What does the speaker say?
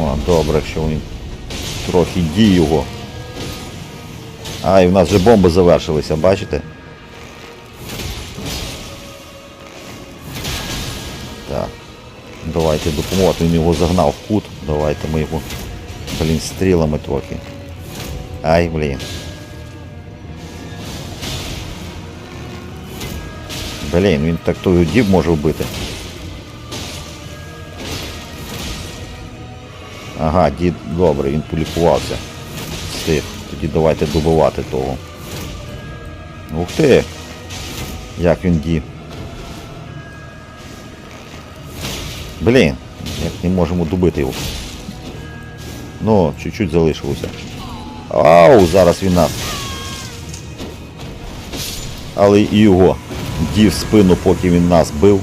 О, добре, що він трохи дій його. А, і в нас вже бомби завершилися, бачите? Так. Давайте допомогти. Він його загнав в кут. Давайте ми його, блін, стрілами трохи. Ай, блін. Блін, він так той дів може вбити. Ага, дід добре, він полікувався. Стих. Тоді давайте добивати того. Ух ти! Як він ді. Блін, як не можемо добити його. Ну, чуть-чуть залишилося. Ау, зараз він нас. Але і його дів спину, поки він нас бив.